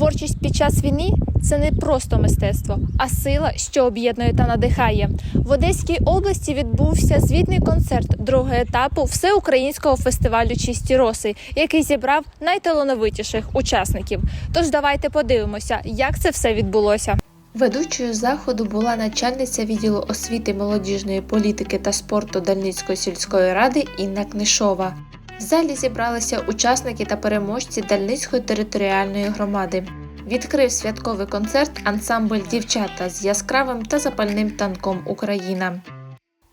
Творчість під час війни це не просто мистецтво, а сила, що об'єднує та надихає. В Одеській області відбувся звітний концерт другого етапу всеукраїнського фестивалю Чисті роси, який зібрав найталановитіших учасників. Тож давайте подивимося, як це все відбулося. Ведучою заходу була начальниця відділу освіти, молодіжної політики та спорту Дальницької сільської ради Інна Книшова. В залі зібралися учасники та переможці Дальницької територіальної громади. Відкрив святковий концерт ансамбль дівчата з яскравим та запальним танком Україна.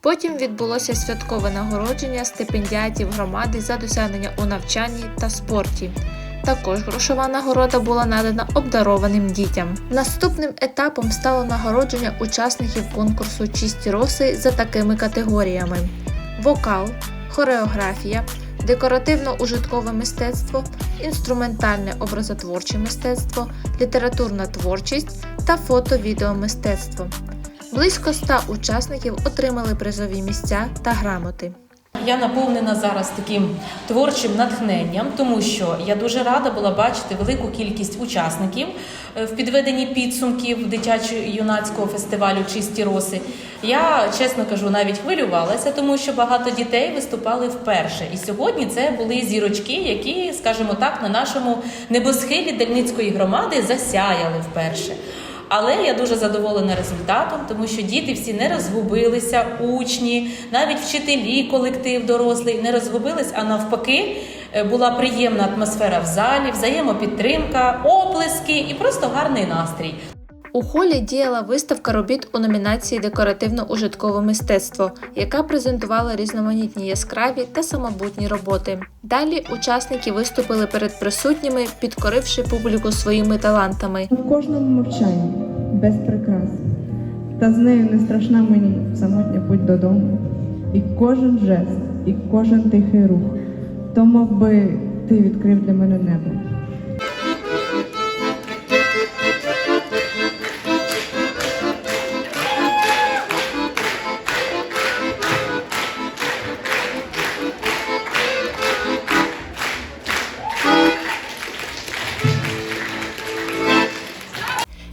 Потім відбулося святкове нагородження стипендіатів громади за досягнення у навчанні та спорті. Також грошова нагорода була надана обдарованим дітям. Наступним етапом стало нагородження учасників конкурсу Чисті роси за такими категоріями: вокал, хореографія, декоративно-ужиткове мистецтво, інструментальне образотворче мистецтво, літературна творчість та фото-відеомистецтво. Близько ста учасників отримали призові місця та грамоти. Я наповнена зараз таким творчим натхненням, тому що я дуже рада була бачити велику кількість учасників е, в підведенні підсумків дитячо-юнацького фестивалю Чисті роси. Я чесно кажу, навіть хвилювалася, тому що багато дітей виступали вперше. І сьогодні це були зірочки, які, скажімо так, на нашому небосхилі Дальницької громади засяяли вперше. Але я дуже задоволена результатом, тому що діти всі не розгубилися, учні, навіть вчителі, колектив дорослий не розгубились, а навпаки, е, була приємна атмосфера в залі, взаємопідтримка, оплески і просто гарний настрій. У холі діяла виставка робіт у номінації Декоративно-ужиткове мистецтво, яка презентувала різноманітні яскраві та самобутні роботи. Далі учасники виступили перед присутніми, підкоривши публіку своїми талантами. В кожному мовчанні без прикрас, та з нею не страшна мені самотня путь додому. І кожен жест, і кожен тихий рух, то мов би ти відкрив для мене небо.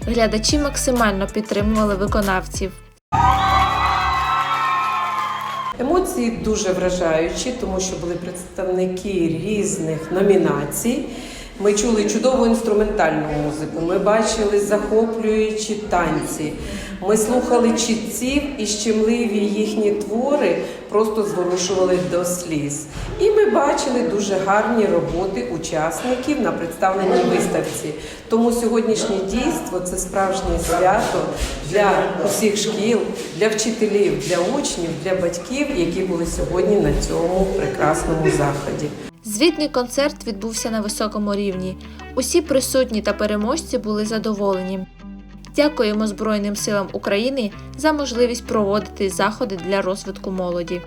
Глядачі максимально підтримували виконавців. Емоції дуже вражаючі, тому що були представники різних номінацій. Ми чули чудову інструментальну музику, ми бачили захоплюючі танці, ми слухали чітців і щемливі їхні твори просто зворушували до сліз. І ми бачили дуже гарні роботи учасників на представленій виставці. Тому сьогоднішнє дійство це справжнє свято для усіх шкіл, для вчителів, для учнів, для батьків, які були сьогодні на цьому прекрасному заході. Звітний концерт відбувся на високому рівні. Усі присутні та переможці були задоволені. Дякуємо Збройним силам України за можливість проводити заходи для розвитку молоді.